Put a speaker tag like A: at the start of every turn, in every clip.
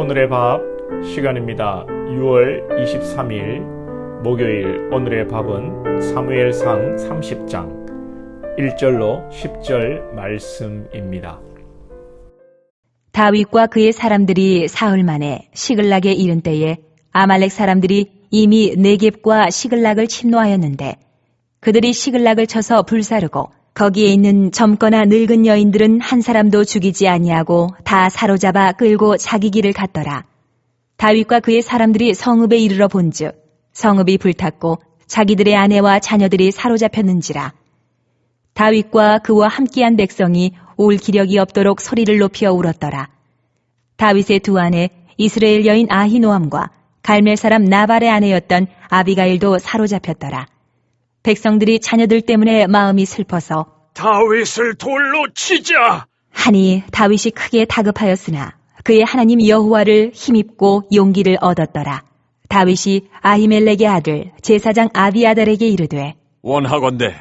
A: 오늘의 밥 시간입니다. 6월 23일 목요일 오늘의 밥은 사무엘상 30장 1절로 10절 말씀입니다.
B: 다윗과 그의 사람들이 사흘 만에 시글락에 이른 때에 아말렉 사람들이 이미 네겝과 시글락을 침노하였는데 그들이 시글락을 쳐서 불사르고 거기에 있는 젊거나 늙은 여인들은 한 사람도 죽이지 아니하고 다 사로잡아 끌고 자기 길을 갔더라. 다윗과 그의 사람들이 성읍에 이르러 본즉 성읍이 불탔고 자기들의 아내와 자녀들이 사로잡혔는지라. 다윗과 그와 함께한 백성이 올 기력이 없도록 소리를 높여 울었더라. 다윗의 두 아내 이스라엘 여인 아히노함과 갈멜 사람 나발의 아내였던 아비가일도 사로잡혔더라. 백성들이 자녀들 때문에 마음이 슬퍼서
C: 다윗을 돌로 치자.
B: 하니 다윗이 크게 다급하였으나 그의 하나님 여호와를 힘입고 용기를 얻었더라. 다윗이 아히멜렉의 아들 제사장 아비아달에게 이르되
C: 원하건대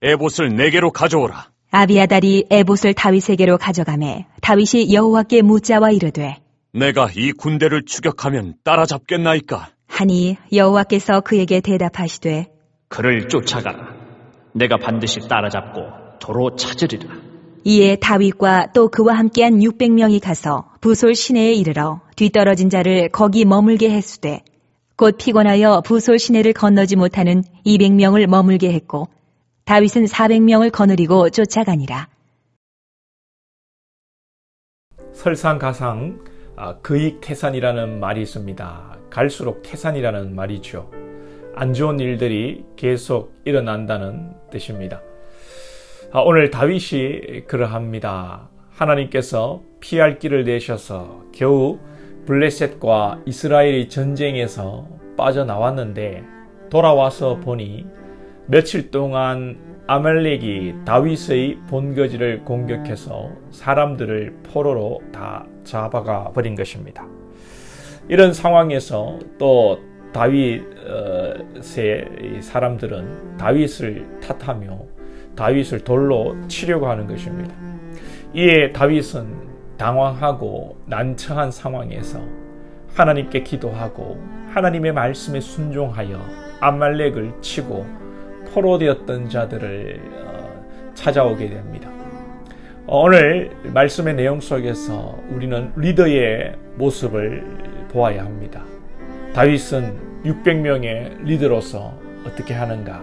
C: 에봇을 내게로 가져오라.
B: 아비아달이 에봇을 다윗에게로 가져가매 다윗이 여호와께 묻자와 이르되
C: 내가 이 군대를 추격하면 따라잡겠나이까?
B: 하니 여호와께서 그에게 대답하시되
D: 그를 쫓아가라. 내가 반드시 따라잡고 도로 찾으리라.
B: 이에 다윗과 또 그와 함께한 600명이 가서 부솔 시내에 이르러 뒤떨어진 자를 거기 머물게 했으되 곧 피곤하여 부솔 시내를 건너지 못하는 200명을 머물게 했고 다윗은 400명을 거느리고 쫓아가니라.
A: 설상가상 아, 그익 태산이라는 말이 있습니다. 갈수록 태산이라는 말이죠. 안 좋은 일들이 계속 일어난다는 뜻입니다. 아, 오늘 다윗이 그러합니다. 하나님께서 피할 길을 내셔서 겨우 블레셋과 이스라엘의 전쟁에서 빠져나왔는데 돌아와서 보니 며칠 동안 아말렉이 다윗의 본거지를 공격해서 사람들을 포로로 다 잡아가 버린 것입니다. 이런 상황에서 또 다윗의 사람들은 다윗을 탓하며 다윗을 돌로 치려고 하는 것입니다. 이에 다윗은 당황하고 난처한 상황에서 하나님께 기도하고 하나님의 말씀에 순종하여 아말렉을 치고 포로되었던 자들을 어, 찾아오게 됩니다. 어, 오늘 말씀의 내용 속에서 우리는 리더의 모습을 보아야 합니다. 다윗은 600명의 리더로서 어떻게 하는가?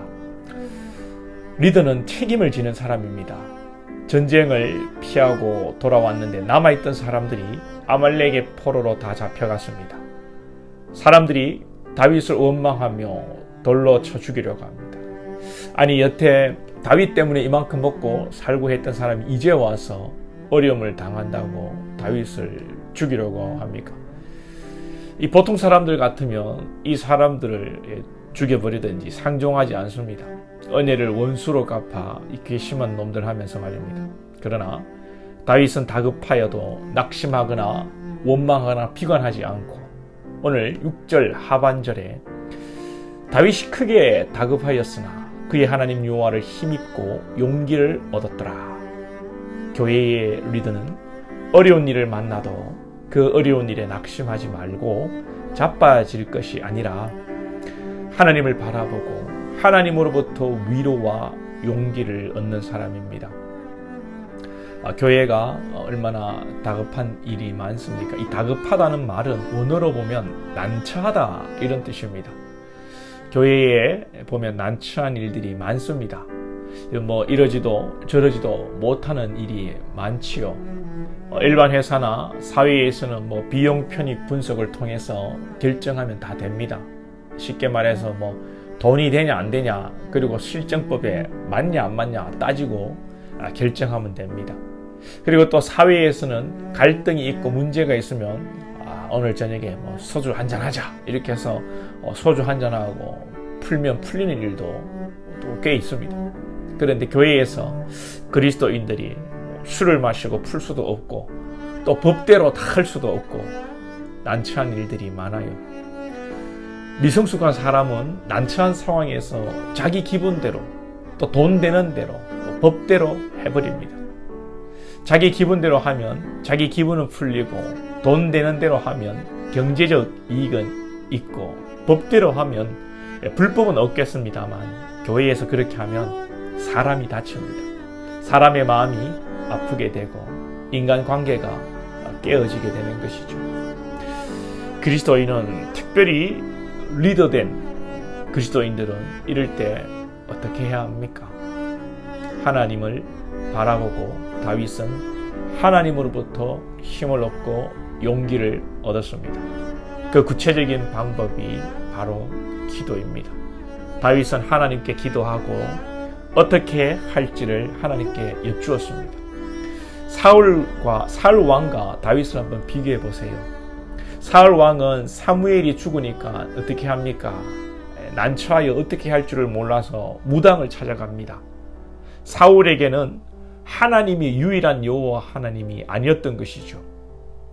A: 리더는 책임을 지는 사람입니다. 전쟁을 피하고 돌아왔는데 남아있던 사람들이 아말렉의 포로로 다 잡혀갔습니다. 사람들이 다윗을 원망하며 돌로 쳐 죽이려고 합니다. 아니 여태 다윗 때문에 이만큼 먹고 살고 했던 사람이 이제 와서 어려움을 당한다고 다윗을 죽이려고 합니까? 이 보통 사람들 같으면 이 사람들을 죽여버리든지 상종하지 않습니다. 은혜를 원수로 갚아 이 괘씸한 놈들 하면서 말입니다. 그러나 다윗은 다급하여도 낙심하거나 원망하거나 비관하지 않고 오늘 6절 하반절에 다윗이 크게 다급하였으나 그의 하나님 여호와를 힘입고 용기를 얻었더라. 교회의 리더는 어려운 일을 만나도 그 어려운 일에 낙심하지 말고 자빠질 것이 아니라 하나님을 바라보고 하나님으로부터 위로와 용기를 얻는 사람입니다. 아, 교회가 얼마나 다급한 일이 많습니까? 이 다급하다는 말은 원어로 보면 난처하다 이런 뜻입니다. 교회에 보면 난처한 일들이 많습니다. 뭐 이러지도 저러지도 못하는 일이 많지요. 어, 일반 회사나 사회에서는 뭐 비용 편익 분석을 통해서 결정하면 다 됩니다. 쉽게 말해서 뭐 돈이 되냐 안 되냐 그리고 실정법에 맞냐 안 맞냐 따지고 아, 결정하면 됩니다. 그리고 또 사회에서는 갈등이 있고 문제가 있으면 아, 오늘 저녁에 뭐 소주 한잔 하자 이렇게 해서 어, 소주 한잔 하고 풀면 풀리는 일도 또 꽤 있습니다. 그런데 교회에서 그리스도인들이 술을 마시고 풀 수도 없고 또 법대로 다 할 수도 없고 난처한 일들이 많아요. 미성숙한 사람은 난처한 상황에서 자기 기분대로 또 돈 되는 대로 또 법대로 해버립니다. 자기 기분대로 하면 자기 기분은 풀리고 돈 되는 대로 하면 경제적 이익은 있고 법대로 하면 예, 불법은 없겠습니다만 교회에서 그렇게 하면 사람이 다칩니다. 사람의 마음이 아프게 되고 인간 관계가 깨어지게 되는 것이죠. 그리스도인은 특별히 리더된 그리스도인들은 이럴 때 어떻게 해야 합니까? 하나님을 바라보고 다윗은 하나님으로부터 힘을 얻고 용기를 얻었습니다. 그 구체적인 방법이 바로 기도입니다. 다윗은 하나님께 기도하고 어떻게 할지를 하나님께 여쭈었습니다. 사울과 사울 왕과 다윗을 한번 비교해 보세요. 사울 왕은 사무엘이 죽으니까 어떻게 합니까? 난처하여 어떻게 할 줄을 몰라서 무당을 찾아갑니다. 사울에게는 하나님이 유일한 여호와 하나님이 아니었던 것이죠.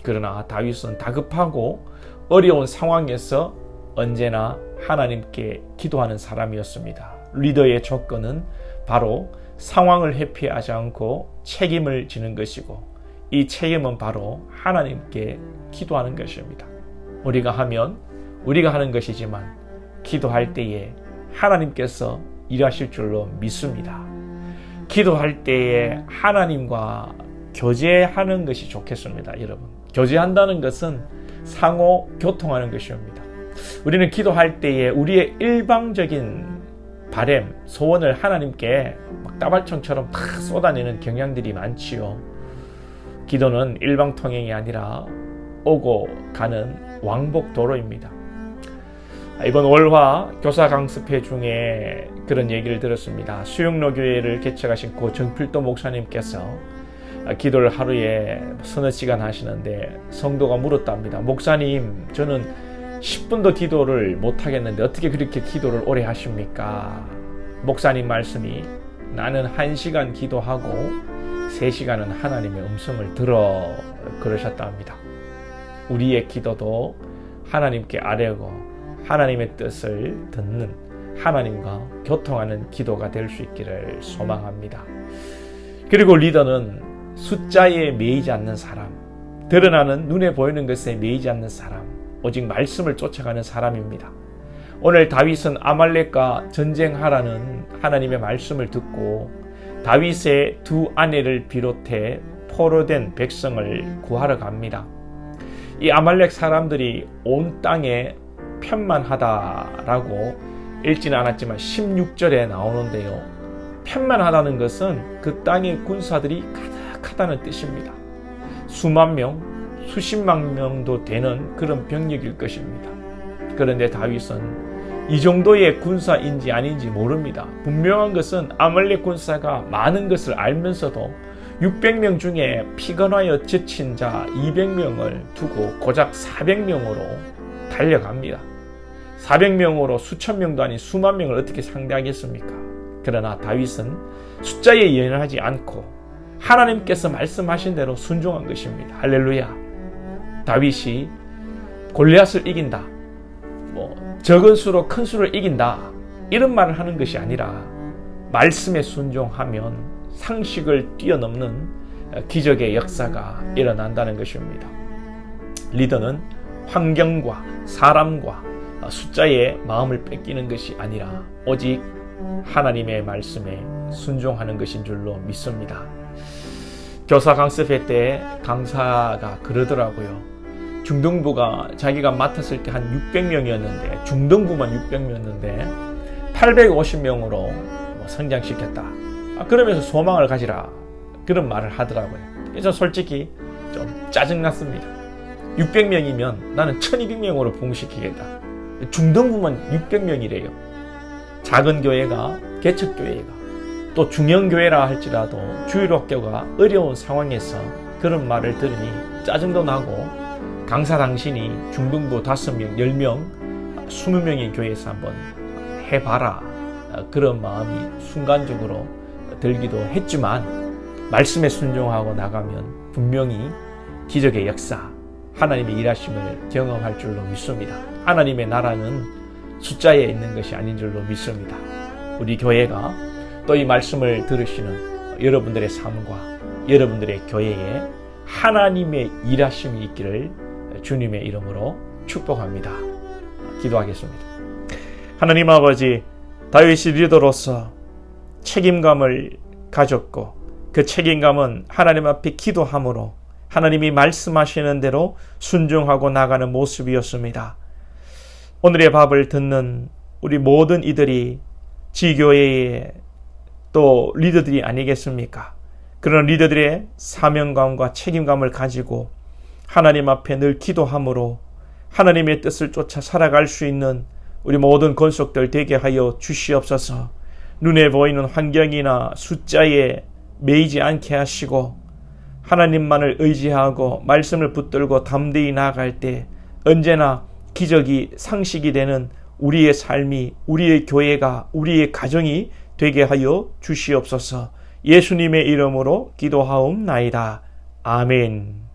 A: 그러나 다윗은 다급하고 어려운 상황에서 언제나 하나님께 기도하는 사람이었습니다. 리더의 조건은 바로 상황을 회피하지 않고 책임을 지는 것이고 이 책임은 바로 하나님께 기도하는 것입니다. 우리가 하면 우리가 하는 것이지만 기도할 때에 하나님께서 일하실 줄로 믿습니다. 기도할 때에 하나님과 교제하는 것이 좋겠습니다, 여러분. 교제한다는 것은 상호 교통하는 것입니다. 우리는 기도할 때에 우리의 일방적인 바램, 소원을 하나님께 막 따발총처럼 다 쏟아내는 경향들이 많지요. 기도는 일방통행이 아니라 오고 가는 왕복 도로입니다. 이번 월화 교사 강습 회 중에 그런 얘기를 들었습니다. 수영로 교회를 개척하신 고 정필도 목사님께서 기도를 하루에 서너 시간 하시는데 성도가 물었답니다. 목사님, 저는 10분도 기도를 못 하겠는데 어떻게 그렇게 기도를 오래 하십니까? 목사님 말씀이 나는 1시간 기도하고 3시간은 하나님의 음성을 들어 그러셨답니다. 우리의 기도도 하나님께 아뢰고 하나님의 뜻을 듣는 하나님과 교통하는 기도가 될 수 있기를 소망합니다. 그리고 리더는 숫자에 매이지 않는 사람, 드러나는 눈에 보이는 것에 매이지 않는 사람, 오직 말씀을 쫓아가는 사람입니다. 오늘 다윗은 아말렉과 전쟁하라는 하나님의 말씀을 듣고 다윗의 두 아내를 비롯해 포로된 백성을 구하러 갑니다. 이 아말렉 사람들이 온 땅에 편만하다라고 읽지는 않았지만 16절에 나오는데요. 편만하다는 것은 그 땅의 군사들이 가득하다는 뜻입니다. 수만 명, 수십만 명도 되는 그런 병력일 것입니다. 그런데 다윗은 이 정도의 군사인지 아닌지 모릅니다. 분명한 것은 아말렉 군사가 많은 것을 알면서도 600명 중에 피건하여 지친 자 200명을 두고 고작 400명으로 달려갑니다. 400명으로 수천 명도 아닌 수만 명을 어떻게 상대하겠습니까? 그러나 다윗은 숫자에 연연하지 않고 하나님께서 말씀하신 대로 순종한 것입니다. 할렐루야. 다윗이 골리앗을 이긴다. 뭐 적은 수로 큰 수를 이긴다. 이런 말을 하는 것이 아니라 말씀에 순종하면 상식을 뛰어넘는 기적의 역사가 일어난다는 것입니다. 리더는 환경과 사람과 숫자에 마음을 뺏기는 것이 아니라 오직 하나님의 말씀에 순종하는 것인 줄로 믿습니다. 교사 강습회 때 강사가 그러더라고요. 중등부가 자기가 맡았을 때 한 600명이었는데 중등부만 600명이었는데 850명으로 뭐 성장시켰다. 아, 그러면서 소망을 가지라 그런 말을 하더라고요. 그래서 솔직히 좀 짜증났습니다. 600명이면 나는 1200명으로 부흥시키겠다. 중등부만 600명이래요. 작은 교회가 개척교회가 또 중형교회라 할지라도 주일학교가 어려운 상황에서 그런 말을 들으니 짜증도 나고 강사 당신이 중등부 5명, 10명, 20명의 교회에서 한번 해봐라. 그런 마음이 순간적으로 들기도 했지만 말씀에 순종하고 나가면 분명히 기적의 역사, 하나님의 일하심을 경험할 줄로 믿습니다. 하나님의 나라는 숫자에 있는 것이 아닌 줄로 믿습니다. 우리 교회가 또 이 말씀을 들으시는 여러분들의 삶과 여러분들의 교회에 하나님의 일하심이 있기를 주님의 이름으로 축복합니다. 기도하겠습니다. 하나님 아버지, 다윗이 리더로서 책임감을 가졌고 그 책임감은 하나님 앞에 기도함으로 하나님이 말씀하시는 대로 순종하고 나가는 모습이었습니다. 오늘의 밥을 듣는 우리 모든 이들이 지교회의 또 리더들이 아니겠습니까? 그런 리더들의 사명감과 책임감을 가지고 하나님 앞에 늘 기도함으로 하나님의 뜻을 쫓아 살아갈 수 있는 우리 모든 건속들 되게 하여 주시옵소서. 눈에 보이는 환경이나 숫자에 매이지 않게 하시고 하나님만을 의지하고 말씀을 붙들고 담대히 나아갈 때 언제나 기적이 상식이 되는 우리의 삶이 우리의 교회가 우리의 가정이 되게 하여 주시옵소서. 예수님의 이름으로 기도하옵나이다. 아멘.